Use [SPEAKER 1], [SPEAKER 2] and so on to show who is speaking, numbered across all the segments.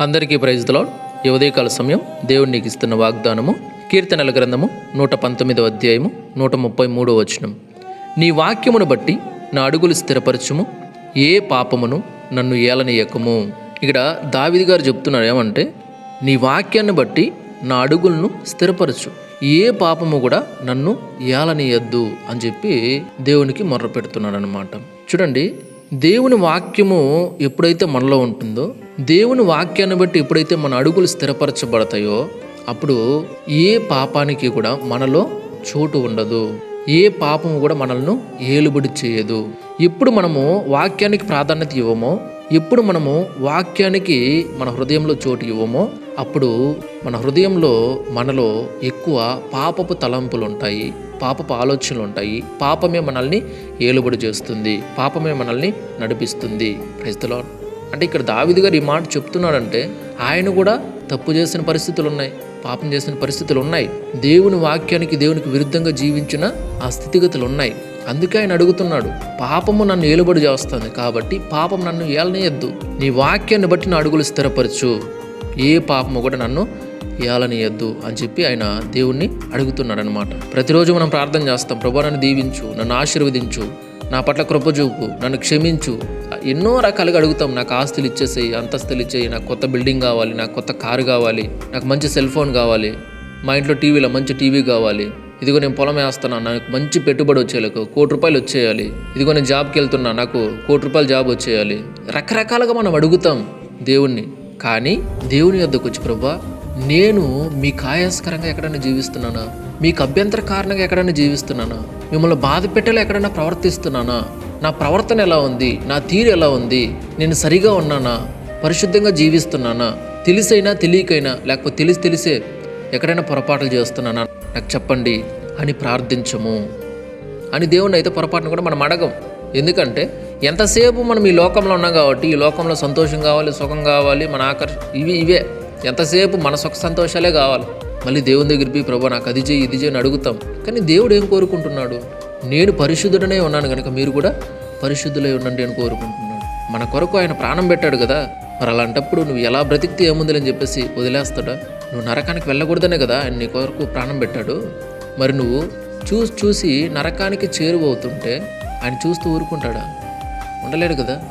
[SPEAKER 1] అందరికీ ప్రైజ్లో ఉదయకాల సమయం దేవుడు నీకు ఇస్తున్న వాగ్దానము కీర్తనల గ్రంథము నూట పంతొమ్మిదవ అధ్యాయము నూట ముప్పై మూడో వచనం. నీ వాక్యమును బట్టి నా అడుగులు స్థిరపరచుము ఏ పాపమును నన్ను ఏలనీయకము. ఇక్కడ దావిది గారు చెప్తున్నారు ఏమంటే నీ వాక్యాన్ని బట్టి నా అడుగులను స్థిరపరచు ఏ పాపము కూడా నన్ను ఏలనీయద్దు అని చెప్పి దేవునికి మొర్ర పెడుతున్నాడు అనమాట చూడండి దేవుని వాక్యము ఎప్పుడైతే మనలో ఉంటుందో దేవుని వాక్యాన్ని బట్టి ఎప్పుడైతే మన అడుగులు స్థిరపరచబడతాయో అప్పుడు ఏ పాపానికి కూడా మనలో చోటు ఉండదు. ఏ పాపము కూడా మనల్ని ఏలుబడి చేయదు. ఎప్పుడు మనము వాక్యానికి ప్రాధాన్యత ఇవ్వమో ఎప్పుడు మనము వాక్యానికి మన హృదయంలో చోటు ఇవ్వమో అప్పుడు మన హృదయంలో మనలో ఎక్కువ పాపపు తలంపులు ఉంటాయి పాపపు ఆలోచనలు ఉంటాయి. పాపమే మనల్ని ఏలుబడి చేస్తుంది పాపమే మనల్ని నడిపిస్తుంది. క్రైస్తలో అంటే ఇక్కడ దావిది గారు ఈ మాట చెప్తున్నాడంటే ఆయన కూడా తప్పు చేసిన పరిస్థితులు ఉన్నాయి పాపం చేసిన పరిస్థితులు ఉన్నాయి. దేవుని వాక్యానికి దేవునికి విరుద్ధంగా జీవించిన ఆ స్థితిగతులు ఉన్నాయి. అందుకే ఆయన అడుగుతున్నాడు పాపము నన్ను ఏలుబడి చేస్తుంది కాబట్టి పాపం నన్ను ఏలనీయద్దు. నీ వాక్యాన్ని బట్టి నా అడుగులు స్థిరపరచు. ఏ పాపము కూడా నన్ను ఏలనీయద్దు అని చెప్పి ఆయన దేవుణ్ణి అడుగుతున్నాడు అనమాట ప్రతిరోజు మనం ప్రార్థన చేస్తాం ప్రభు నన్ను దీవించు నన్ను ఆశీర్వదించు నా పట్ల కృప చూపు నన్ను క్షమించు ఎన్నో రకాలుగా అడుగుతాం నాకు ఆస్తులు ఇచ్చేసేయి అంతస్తులు ఇచ్చేయి నాకు కొత్త బిల్డింగ్ కావాలి నాకు కొత్త కారు కావాలి నాకు మంచి సెల్ ఫోన్ కావాలి మా ఇంట్లో టీవీలో మంచి టీవీ కావాలి ఇదిగో నేను పొలం వేస్తున్నాను నాకు మంచి పెట్టుబడి వచ్చేయాలి కోటి రూపాయలు వచ్చేయాలి ఇదిగో నేను జాబ్కి వెళ్తున్నా నాకు కోటి రూపాయలు జాబ్ వచ్చేయాలి రకరకాలుగా మనం అడుగుతాం దేవుణ్ణి. కానీ దేవుని వద్దకు వచ్చి ప్రభా నేను మీకు ఆయాస్కరంగా ఎక్కడైనా జీవిస్తున్నానా? మీకు అభ్యంతర కారణంగా ఎక్కడైనా జీవిస్తున్నానా? మిమ్మల్ని బాధ పెట్టేలా ఎక్కడైనా ప్రవర్తిస్తున్నానా? నా ప్రవర్తన ఎలా ఉంది? నా తీరు ఎలా ఉంది? నేను సరిగా ఉన్నానా? పరిశుద్ధంగా జీవిస్తున్నానా? తెలిసైనా తెలియకైనా లేకపోతే తెలిసి తెలిసే ఎక్కడైనా పొరపాట్లు చేస్తున్నానా? నాకు చెప్పండి అని ప్రార్థించము. అని దేవుణ్ణి అయితే పొరపాటును కూడా మనం అడగం. ఎందుకంటే ఎంతసేపు మనం ఈ లోకంలో ఉన్నాం కాబట్టి ఈ లోకంలో సంతోషం కావాలి సుఖం కావాలి మన ఆకర్ష ఇవి ఇవే. ఎంతసేపు మన సుఖ సంతోషాలే కావాలి. మళ్ళీ దేవుని దగ్గరికి ప్రభు ప్రభా నాకు అది చేయి ఇది చేయని అడుగుతాం. కానీ దేవుడు ఏం కోరుకుంటున్నాడు? నేను పరిశుద్ధుడనే ఉన్నాను కనుక మీరు కూడా పరిశుద్ధులై ఉండండి అని కోరుకుంటున్నాను. మన కొరకు ఆయన ప్రాణం పెట్టాడు కదా మరి అలాంటప్పుడు నువ్వు ఎలా బ్రతికితే ఏముందని చెప్పేసి వదిలేస్తాడా? నువ్వు నరకానికి వెళ్ళకూడదనే కదా ఆయన నీ కొరకు ప్రాణం పెట్టాడు. మరి నువ్వు చూసి చూసి నరకానికి చేరువవుతుంటే ఆయన చూస్తూ ఊరుకుంటాడా? ఉండలేడు కదా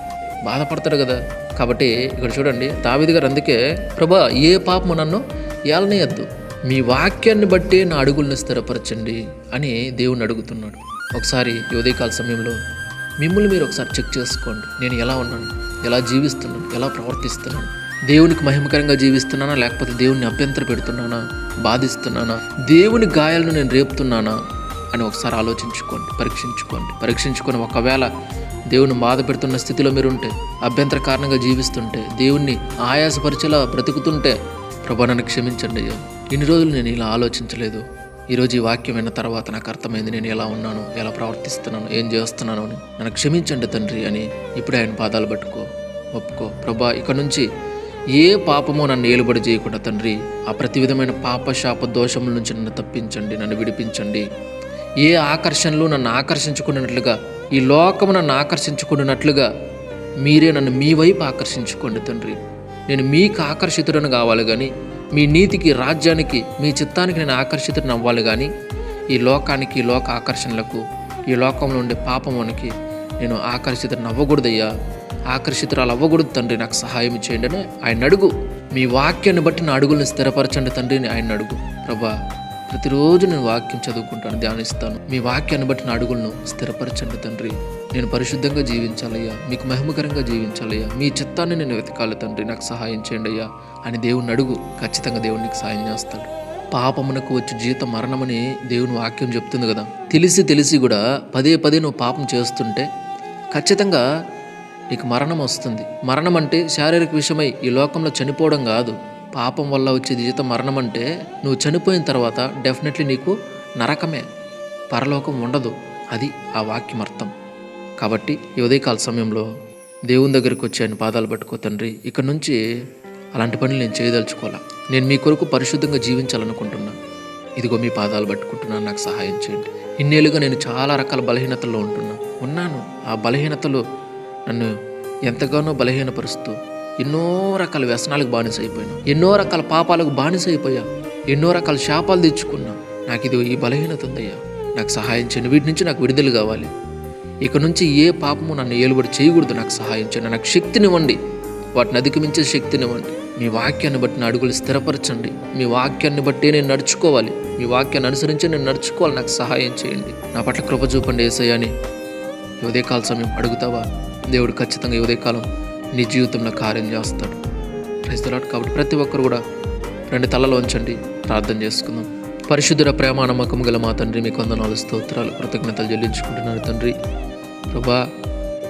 [SPEAKER 1] బాధపడతాడు కదా. కాబట్టి ఇక్కడ చూడండి దావిది గారు అందుకే ప్రభా ఏ పాపము నన్ను ఏలనేయద్దు మీ వాక్యాన్ని బట్టి నా అడుగులను స్థిరపరచండి అని దేవుణ్ణి అడుగుతున్నాడు. ఒకసారి ఉదయకాల సమయంలో మిమ్మల్ని మీరు ఒకసారి చెక్ చేసుకోండి. నేను ఎలా ఉన్నాను? ఎలా జీవిస్తున్నాను? ఎలా ప్రవర్తిస్తున్నాను? దేవునికి మహిమకరంగా జీవిస్తున్నానా? లేకపోతే దేవుని అభ్యంతర పెడుతున్నానా? బాధిస్తున్నానా? దేవుని గాయాలను నేను రేపుతున్నానా? అని ఒకసారి ఆలోచించుకోండి పరీక్షించుకోండి. పరీక్షించుకొని ఒకవేళ దేవుని బాధ పెడుతున్న స్థితిలో మీరు ఉంటే అభ్యంతర కారణంగా జీవిస్తుంటే దేవుణ్ణి ఆయాసపరిచేలా బ్రతుకుతుంటే ప్రభా నన్ను క్షమించండి అయ్యా. ఇన్ని రోజులు నేను ఇలా ఆలోచించలేదు. ఈరోజు ఈ వాక్యం విన్న తర్వాత నాకు అర్థమైంది నేను ఎలా ఉన్నాను ఎలా ప్రవర్తిస్తున్నాను ఏం చేస్తున్నాను అని. నన్ను క్షమించండి తండ్రి అని ఇప్పుడే ఆయన పాదాలు పట్టుకో ఒప్పుకో. ప్రభా ఇక నుంచి ఏ పాపమో నన్ను ఏలుబడి చేయకుండా తండ్రి ఆ ప్రతి విధమైన పాప శాప దోషముల నుంచి నన్ను తప్పించండి నన్ను విడిపించండి. ఏ ఆకర్షణలు నన్ను ఆకర్షించుకున్నట్లుగా ఈ లోకము నన్ను ఆకర్షించుకున్నట్లుగా మీరే నన్ను మీ వైపు ఆకర్షించుకోండి తండ్రి. నేను మీకు ఆకర్షితుడను కావాలి కానీ మీ నీతికి రాజ్యానికి మీ చిత్తానికి నేను ఆకర్షితుడిని అవ్వాలి కానీ ఈ లోకానికి ఈ లోక ఆకర్షణలకు ఈ లోకంలో ఉండే పాపమునికి నేను ఆకర్షితుడిని అవ్వకూడదయ్యా. ఆకర్షితురాలు అవ్వకూడదు తండ్రి నాకు సహాయం చేయండి అని ఆయన అడుగు. మీ వాక్యాన్ని బట్టి నా అడుగులను స్థిరపరచండి తండ్రిని ఆయన అడుగు. ప్రభా ప్రతిరోజు నేను వాక్యం చదువుకుంటాను ధ్యానిస్తాను. మీ వాక్యాన్ని బట్టి నా అడుగులను స్థిరపరచండి తండ్రి. నేను పరిశుద్ధంగా జీవించాలయ్యా. మీకు మహిమకరంగా జీవించాలయ్యా. మీ చిత్తాన్ని నేను వెతకాలి తండ్రి. నాకు సహాయం చేయండి అయ్యా. అని దేవుని అడుగు ఖచ్చితంగా దేవునికి సహాయం చేస్తాడు. పాపమునకు వచ్చి జీతం మరణమని దేవుని వాక్యం చెప్తుంది కదా. తెలిసి తెలిసి కూడా పదే పదే నువ్వు పాపం చేస్తుంటే ఖచ్చితంగా నీకు మరణం వస్తుంది. మరణం అంటే శారీరక విషయమై ఈ లోకంలో చనిపోవడం కాదు. పాపం వల్ల వచ్చేది జీతం మరణం అంటే నువ్వు చనిపోయిన తర్వాత డెఫినెట్లీ నీకు నరకమే. పరలోకం ఉండదు. అది ఆ వాక్యం అర్థం కాబట్టి ఈ ఉదయకాల సమయంలో దేవుని దగ్గరికి వచ్చి ఆయన పాదాలు పట్టుకో తండ్రి. ఇక్కడ నుంచి అలాంటి పనులు నేను చేయదలుచుకోవాలా? నేను మీ కొరకు పరిశుద్ధంగా జీవించాలనుకుంటున్నా. ఇదిగో మీ పాదాలు పట్టుకుంటున్నాను. నాకు సహాయం చేయండి. ఇన్నేళ్ళుగా నేను చాలా రకాల బలహీనతల్లో ఉంటున్నాను ఉన్నాను. ఆ బలహీనతలు నన్ను ఎంతగానో బలహీనపరుస్తూ ఎన్నో రకాల వ్యసనాలకు బానిస అయిపోయినా ఎన్నో రకాల పాపాలకు బానిస అయిపోయా ఎన్నో రకాల శాపాలు తెచ్చుకున్నా. నాకు ఇది ఈ బలహీనత ఉందయ్యా. నాకు సహాయం చేయండి వీటి నుంచి నాకు విడుదల కావాలి. ఇక నుంచి ఏ పాపము నన్ను ఏలుబడి చేయకూడదు. నాకు సహాయం చేయండి. నాకు శక్తినివ్వండి. వాటిని అధిగమించే శక్తినివ్వండి. మీ వాక్యాన్ని బట్టి నా అడుగులు స్థిరపరచండి. మీ వాక్యాన్ని బట్టి నేను నడుచుకోవాలి. మీ వాక్యాన్ని అనుసరించి నేను నడుచుకోవాలి. నాకు సహాయం చేయండి. నా పట్ల కృప చూపండి ఏసయ్యని ఉదయకాల సమయం అడుగుతావా? దేవుడు ఖచ్చితంగా ఉదయకాలం నీ జీవితంలో కార్యం చేస్తాడు. క్రైస్తలాడు కాబట్టి ప్రతి ఒక్కరు కూడా రెండు తలలో ఉంచండి ప్రార్థన చేసుకుందాం. పరిశుద్ధుల ప్రేమ నమ్మకం గల మా తండ్రి మీ కొందనాలు స్తోత్రాలు కృతజ్ఞతలు చెల్లించుకుంటున్నారు తండ్రి. ప్రభా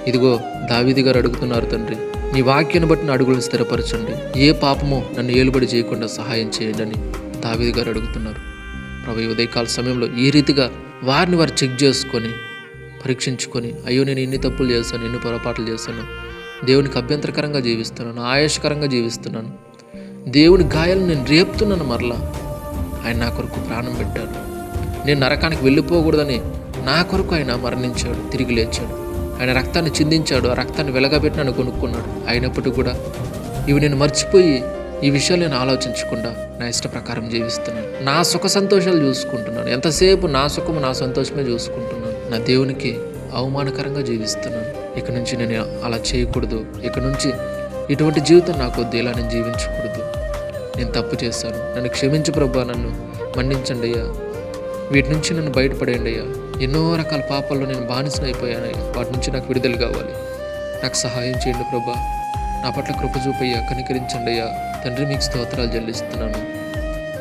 [SPEAKER 1] ఇదిగో దావీది గారు అడుగుతున్నారు తండ్రి నీ వాక్యాన్ని బట్టి నా అడుగులను స్థిరపరచండి. ఏ పాపమో నన్ను ఏలుబడి చేయకుండా సహాయం చేయండి అని దావిది గారు అడుగుతున్నారు. ప్రభు ఉదయకాల సమయంలో ఈ రీతిగా వారిని వారు చెక్ చేసుకొని పరీక్షించుకొని అయ్యో నేను ఎన్ని తప్పులు చేశాను ఎన్ని పొరపాట్లు చేశాను దేవునికి అభ్యంతరకరంగా జీవిస్తున్నాను ఆయాసకరంగా జీవిస్తున్నాను. దేవుని గాయాలను నేను రేపుతున్నాను మరలా. ఆయన నా కొరకు ప్రాణం పెట్టాడు. నేను నరకానికి వెళ్ళిపోకూడదని నా కొరకు ఆయన మరణించాడు తిరిగి లేచాడు. ఆయన రక్తాన్ని చిందించాడు ఆ రక్తాన్ని వెలగబెట్టి నన్ను కొనుక్కున్నాడు. అయినప్పటికీ కూడా ఇవి నేను మర్చిపోయి ఈ విషయాలు నేను ఆలోచించకుండా నా ఇష్ట ప్రకారం జీవిస్తున్నాను. నా సుఖ సంతోషాలు చూసుకుంటున్నాను. ఎంతసేపు నా సుఖము నా సంతోషమే చూసుకుంటున్నాను. నా దేవునికి అవమానకరంగా జీవిస్తున్నాను. ఇక నుంచి నేను అలా చేయకూడదు. ఇక నుంచి ఇటువంటి జీవితం నాకు వద్దు. ఇలా నేను జీవించకూడదు. నేను తప్పు చేశాను. నన్ను క్షమించు ప్రభా నన్ను మన్నించండి అయ్యా. వీటి నుంచి నన్ను బయటపడేయండి అయ్యా. ఎన్నో రకాల పాపాల్లో నేను బానిసనైపోయానయ్యా వాటి నుంచి నాకు విడుదల కావాలి. నాకు సహాయం చేయండి ప్రభా. నా పట్ల కృప చూపయ్యా కనికరించండి అయ్యా. తండ్రి మీకు స్తోత్రాలు చెల్లిస్తున్నాను.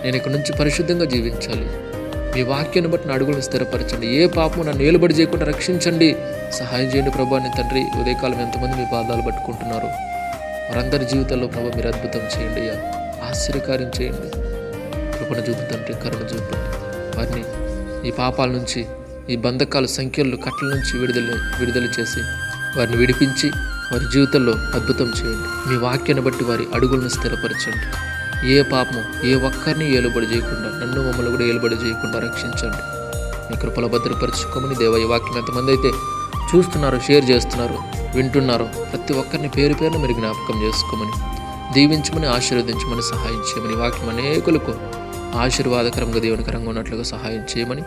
[SPEAKER 1] నేను ఇక్కడి నుంచి పరిశుద్ధంగా జీవించాలి. మీ వాక్యాన్ని బట్టి నా అడుగులను స్థిరపరచండి. ఏ పాపము నన్ను ఏలుబడి చేయకుండా రక్షించండి. సహాయం చేయండి ప్రభా అని తండ్రి ఉదయకాలం ఎంతమంది మీ పాదాలు పట్టుకుంటున్నారు? వారందరి జీవితాల్లో ప్రభా మీరు అద్భుతం చేయండి అయ్యా. ఆశ్చర్యకార్యం చేయండి. కృపణ చూపు తండ్రి కరుణ చూపండి వారిని ఈ పాపాల నుంచి ఈ బంధకాల సంఖ్యలు కట్ల నుంచి విడుదల విడుదల చేసి వారిని విడిపించి వారి జీవితంలో అద్భుతం చేయండి. మీ వాక్యాన్ని బట్టి వారి అడుగులను స్థిరపరచండి. ఏ పాపము ఏ ఒక్కరిని ఏలుబడి చేయకుండా నన్ను మమ్మల్ని కూడా ఏలుబడి చేయకుండా రక్షించండి. మీ కృపల భద్రపరచుకోమని దేవ ఈ వాక్యం ఎంతమంది అయితే చూస్తున్నారు షేర్ చేస్తున్నారు వింటున్నారు ప్రతి ఒక్కరిని పేరు పేరున మీరు జ్ఞాపకం చేసుకోమని దీవించమని ఆశీర్వదించమని సహాయం చేయమని ఈ వాక్యం అనేకులకు ఆశీర్వాదకరంగా దేవునికరంగా ఉన్నట్లుగా సహాయం చేయమని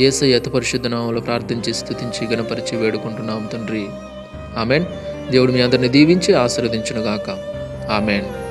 [SPEAKER 1] ఏసై అతి పరిశుద్ధ నామంలో ప్రార్థించి స్థుతించి గణపరిచి వేడుకుంటున్నాం తండ్రి. ఆమెన్. దేవుడు మీ అందరిని దీవించి ఆశీర్వదించునుగాక. ఆమెన్.